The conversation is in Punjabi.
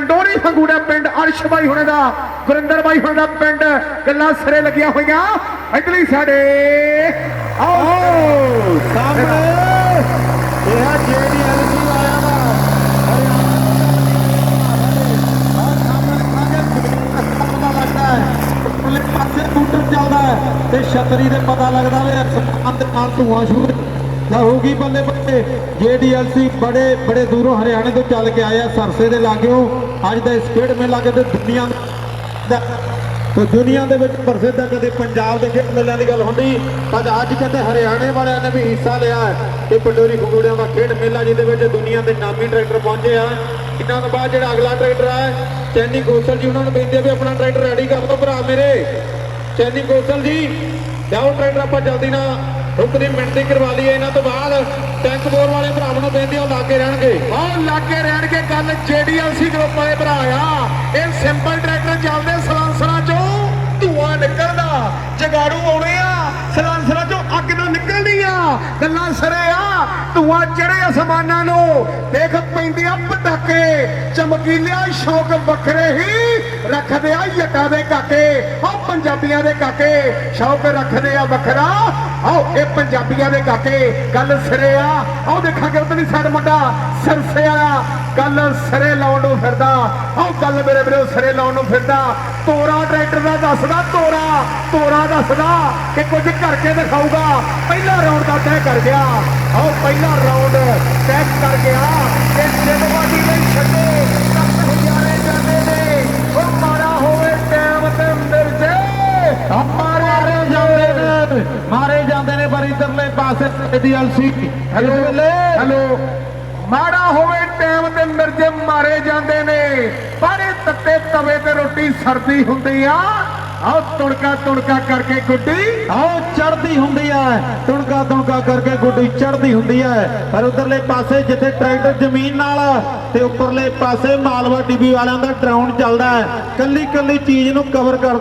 ਡੋਰੀ ਫੰਗੂੜਾ ਪਿੰਡ ਅਰਸ਼ ਬਾਈ ਹੁਣੇ ਦਾ ਗੁਰਿੰਦਰ ਬਾਈ ਹੁਣੇ ਦਾ ਪਿੰਡ ਗੱਲਾਂ ਸਿਰੇ ਲੱਗੀਆਂ ਹੋਈਆਂ। ਇਧਰਲੀ ਸਾਡੇ ਆਓ। ਸਾਹਮਣੇ। ਇਹ ਆ ਜੀਡੀਐਲਸੀ ਆਇਆ ਵਾ ਤੇ ਛਤਰੀ ਦੇ ਪਤਾ ਲੱਗਦਾ ਵੇ। ਅਸਮਾਨ ਦੇ ਨਾਲ ਧੂਆਂ ਸ਼ੁਰੂ ਨਾ ਹੋਊਗੀ ਬੱਲੇ ਬੱਲੇ ਜੀਡੀਐਲਸੀ ਬੜੇ ਬੜੇ ਦੂਰੋਂ ਹਰਿਆਣੇ ਤੋਂ ਚੱਲ ਕੇ ਆਇਆ ਸਰਸੇ ਦੇ ਲਾਗਿਓ। ਅੱਜ ਦਾ ਇਸ ਖੇਡ ਮੇਲਾ ਕਿਤੇ ਦੁਨੀਆ ਦਾ ਤੇ ਦੁਨੀਆ ਦੇ ਵਿੱਚ ਪ੍ਰਸਿੱਧ ਹੈ ਕਦੇ ਪੰਜਾਬ ਦੇ ਖੇਡ ਮੇਲਿਆਂ ਦੀ ਗੱਲ ਹੁੰਦੀ। ਅੱਜ ਅੱਜ ਕਿਤੇ ਹਰਿਆਣੇ ਵਾਲਿਆਂ ਨੇ ਵੀ ਹਿੱਸਾ ਲਿਆ ਇਹ ਪੰਡੋਰੀ ਖੰਗੂੜਿਆਂ ਦਾ ਖੇਡ ਮੇਲਾ, ਜਿਹਦੇ ਵਿੱਚ ਦੁਨੀਆ ਦੇ ਨਾਮੀ ਟਰੈਕਟਰ ਪਹੁੰਚੇ ਆ। ਇਹਨਾਂ ਤੋਂ ਬਾਅਦ ਜਿਹੜਾ ਅਗਲਾ ਟਰੈਕਟਰ ਹੈ, ਚੈਨੀ ਗੋਸਲ ਜੀ, ਉਹਨਾਂ ਨੂੰ ਕਹਿੰਦੇ ਆ ਵੀ ਆਪਣਾ ਟਰੈਕਟਰ ਰੈਡੀ ਕਰ ਲਓ ਭਰਾ ਮੇਰੇ। ਚੈਨੀ ਗੋਸਲ ਜੀ, ਜਾਓ ਟਰੈਕਟਰ ਆਪਾਂ ਜਲਦੀ ਨਾਲ ਰੁਕਦੀ ਮਿੰਟ ਦੀ ਕਰਵਾ ਲਈ ਇਹਨਾਂ ਤੋਂ ਬਾਅਦ। ਟੈਂਕ ਬੋਰ ਵਾਲੇ ਭਰਾਵਾਂ ਨੂੰ ਬੇਨਤੀ ਆ, ਉਹ ਲਾਗੇ ਰਹਿਣਗੇ। ਆਹ ਲਾਗੇ ਰਹਿਣਗੇ। ਗੱਲ ਜੀਡੀਐਲਸੀ ਗਰੁੱਪ ਵਾਲੇ ਭਰਾ ਆ। ਇਹ ਸਿੰਪਲ ਟਰੈਕਟਰ ਚੱਲਦੇ ਸਲਾਂਸਰਾਂ ਚੋਂ ਧੂਆਂ ਨਿਕਲਦਾ। ਜਗਾੜੂ ਆਉਣੇ ਆ ਸਲਾਂਸਰਾਂ ਚੋਂ ਅੱਗ ਨਾ ਨਿਕਲਦੀ ਆ। ਗੱਲਾਂ ਸਿਰੇ ਆ ਧੂਆਂ ਚੜੇ ਅਸਮਾਨਾਂ ਨੂੰ। ਦੇਖ ਪੈਂਦੇ ਆ ਪਟਾਕੇ ਚਮਕੀਲਿਆ ਸ਼ੌਕ ਵੱਖਰੇ ਹੀ ਰੱਖਦੇ ਆ ਜੱਟਾਂ ਦੇ ਕਾਕੇ। ਆਹ ਪੰਜਾਬੀਆਂ ਦੇ ਕਾਕੇ ਸ਼ੌਕ ਰੱਖਦੇ ਆ ਵੱਖਰਾ। ਆਓ, ਇਹ ਪੰਜਾਬੀਆਂ ਦੇ ਕਾਕੇ ਗੱਲ ਸਿਰੇ ਆ। ਆਓ, ਦੇਖਾਂਗੇ ਉਧਰਲੀ ਸਾਈਡ ਮੁੰਡਾ ਸਰਸੇ ਵਾਲਾ ਗੱਲ ਸਿਰੇ ਲਾਉਣ ਨੂੰ ਫਿਰਦਾ। ਆਓ, ਗੱਲ ਮੇਰੇ ਵੀਰੋ ਸਿਰੇ ਲਾਉਣ ਨੂੰ ਫਿਰਦਾ। ਤੋਰਾ ਟਰੈਕਟਰ ਦਾ ਦੱਸਦਾ, ਤੋਰਾ ਤੋਰਾ ਦੱਸਦਾ ਕਿ ਕੁਝ ਕਰਕੇ ਦਿਖਾਊਗਾ। ਪਹਿਲਾ ਰਾਉਂਡ ਦਾ ਤੈਅ ਕਰ ਗਿਆ। ਆਓ, ਪਹਿਲਾ ਰਾਉਂਡ ਤੈਅ ਕਰ ਗਿਆ। ਕਿ ਜਿੰਦਵਾਦੀ ਨਹੀਂ ਛੱਡੋ ਤੱਕ ਹਜ਼ਾਰੇ ਜਾਂਦੇ ਨੇ। ਉਹ ਮਾਰਾ ਹੋਵੇ ਟਾਈਮ ਤੇ ਮਿਰਜੇ ਮਾਰੇ ਜਾਂਦੇ ਨੇ, ਮਾਰੇ ਜਾਂਦੇ ਨੇ ਪਰ ਇਧਰਲੇ ਪਾਸੇ ਡੀਐਲਸੀ ਹੈਲੋ? ਹੈਲੋ? ਮਾੜਾ ਹੋਵੇ ਟਾਈਮ ਤੇ ਮਿਰਜੇ ਮਾਰੇ ਜਾਂਦੇ ਨੇ ਪਰ ਇਹ ਤੱਤੇ ਤਵੇ ਤੇ ਰੋਟੀ ਸਰਦੀ ਹੁੰਦੀ ਆ। ਆਹ ਤੁਣਕਾ ਤੁਣਕਾ ਕਰਕੇ ਗੁੱਡੀ। ਆਓ ਚੜਦੀ ਹੁੰਦੀ ਹੈ ਤੁਣਕਾ ਤੁਣਕਾ ਕਰਕੇ ਗੁੱਡੀ ਚੜਦੀ ਹੁੰਦੀ ਹੈ ਪਰ ਉਧਰਲੇ ਪਾਸੇ ਜਿੱਥੇ ਟਰੈਕਟਰ ਜ਼ਮੀਨ ਨਾਲ ਤੇ ਉੱਪਰਲੇ ਪਾਸੇ ਮਾਲਵਾ ਟੀਵੀ ਵਾਲਿਆਂ ਦਾ ਡਰਾਉਣ ਚੱਲਦਾ ਹੈ। ਕੱਲੀ ਕੱਲੀ ਚੀਜ਼ ਨੂੰ ਕਵਰ ਕਰ